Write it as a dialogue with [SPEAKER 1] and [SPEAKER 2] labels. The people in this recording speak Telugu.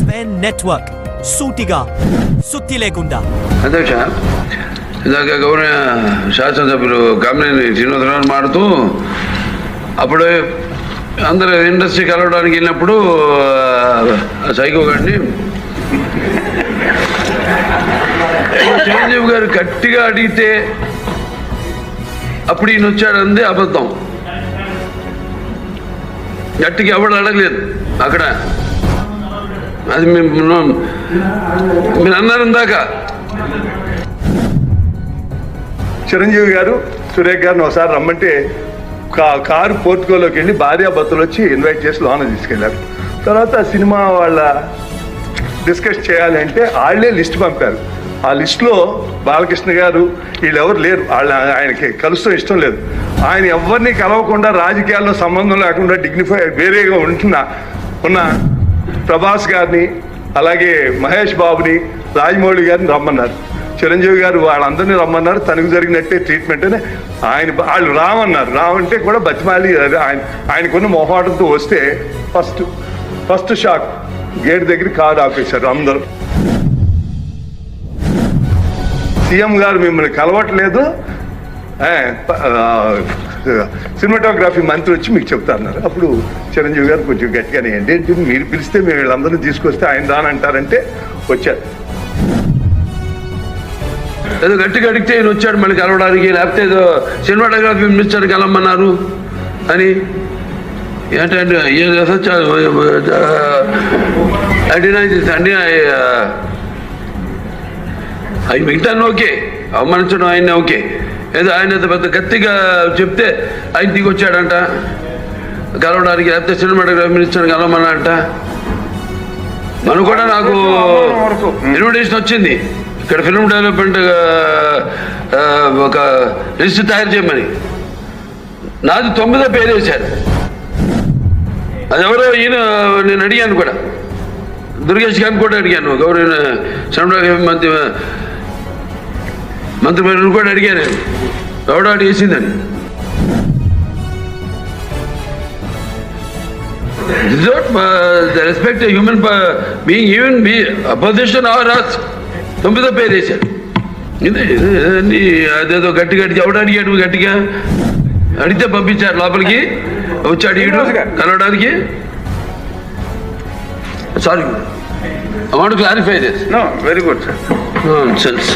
[SPEAKER 1] స్వెన్ నెట్వర్క్ సూటిగా సుత్తి లేకుండా.
[SPEAKER 2] అధ్యక్ష ఇందాక గౌరవ శాసనసభ్యులు కామినేని శ్రీనివాసరావు మాడుతూ అప్పుడు అందరూ ఇండస్ట్రీ కలవడానికి వెళ్ళినప్పుడు సైకో గారిని చిరంజీవి గారు గట్టిగా అడిగితే అప్పుడు ఈయన వచ్చాడంది అబద్ధం. గట్టిగా ఎవడు అడగలేదు అక్కడ. అది మేము మీరు అన్నారు ఇందాక.
[SPEAKER 3] చిరంజీవి గారు సురేఖ్ గారిని ఒకసారి రమ్మంటే కారు పోర్టుకోలోకి వెళ్ళి భార్యాభర్తలు వచ్చి ఇన్వైట్ చేసి లోన తీసుకెళ్ళారు. తర్వాత సినిమా వాళ్ళ డిస్కస్ చేయాలి అంటే వాళ్ళే లిస్ట్ పంపారు. ఆ లిస్టులో బాలకృష్ణ గారు వీళ్ళెవరు లేరు. వాళ్ళ ఆయనకి కలుస్తూ ఇష్టం లేదు. ఆయన ఎవరిని కలవకుండా రాజకీయాల్లో సంబంధం లేకుండా డిగ్నిఫై వేరేగా ఉంటున్నా ఉన్న ప్రభాస్ గారిని అలాగే మహేష్ బాబుని రాజమౌళి గారిని రమ్మన్నారు. చిరంజీవి గారు వాళ్ళందరినీ రమ్మన్నారు. తనకు జరిగినట్టే ట్రీట్మెంట్ అని ఆయన వాళ్ళు రామన్నారు. రామంటే కూడా బతిమాలి ఆయన ఆయనకున్న మొహాటంతో వస్తే ఫస్ట్ ఫస్ట్ షాక్ గేట్ దగ్గర కారు ఆపేశారు అందరూ. సీఎం గారు మిమ్మల్ని కలవట్లేదు. సినిమాటోగ్రఫీ మంత్రి వచ్చి మీకు చెప్తా అన్నారు. అప్పుడు చిరంజీవి గారు కొంచెం గట్టిగానే ఏంటి? మీరు పిలిస్తే మేము వీళ్ళందరూ తీసుకొస్తే ఆయన రానంటారంటే వచ్చారు.
[SPEAKER 2] ఏదో గట్టిగా అడిగితే ఈయన వచ్చాడు మళ్ళీ కలవడానికి. లేకపోతే ఏదో సినిమాటోగ్రఫీ మినిస్టర్ కలవమన్నారు అని. ఏంటంటే అడినా అండి అవి మిగతా ఓకే అవమానించడం ఆయన ఓకే. ఏదో ఆయన పెద్ద గట్టిగా చెప్తే ఆయన దిగి వచ్చాడంట. కలవడానికి లేకపోతే సినిమాటోగ్రఫీ మినిస్టర్ కలవమన్నాడంట మనం కూడా నాకు ఇన్విటేషన్ వచ్చింది. ఇక్కడ ఫిల్మ్ డెవలప్మెంట్ ఒక లిస్ట్ తయారు చేయమని. నాది తొమ్మిదో పేరు వేశారు. అది ఎవరో ఈయన నేను అడిగాను కూడా. దుర్గేష్ గారిని కూడా అడిగాను. గౌరవ సినిమాటోగ్రఫీ మంత్రి మంత్రి కూడా అడిగాను నేను uh, respect a human uh, being, even be opposition or us. తొమ్మిదో పేరు వేశారు అదేదో గట్టి గట్టి ఎవడు అడిగాడు గట్టిగా? అడిగితే పంపించారు లోపలికి. వచ్చి అడిగాడు కలవడానికి. Sorry I want clarify this
[SPEAKER 3] very good sir
[SPEAKER 2] sense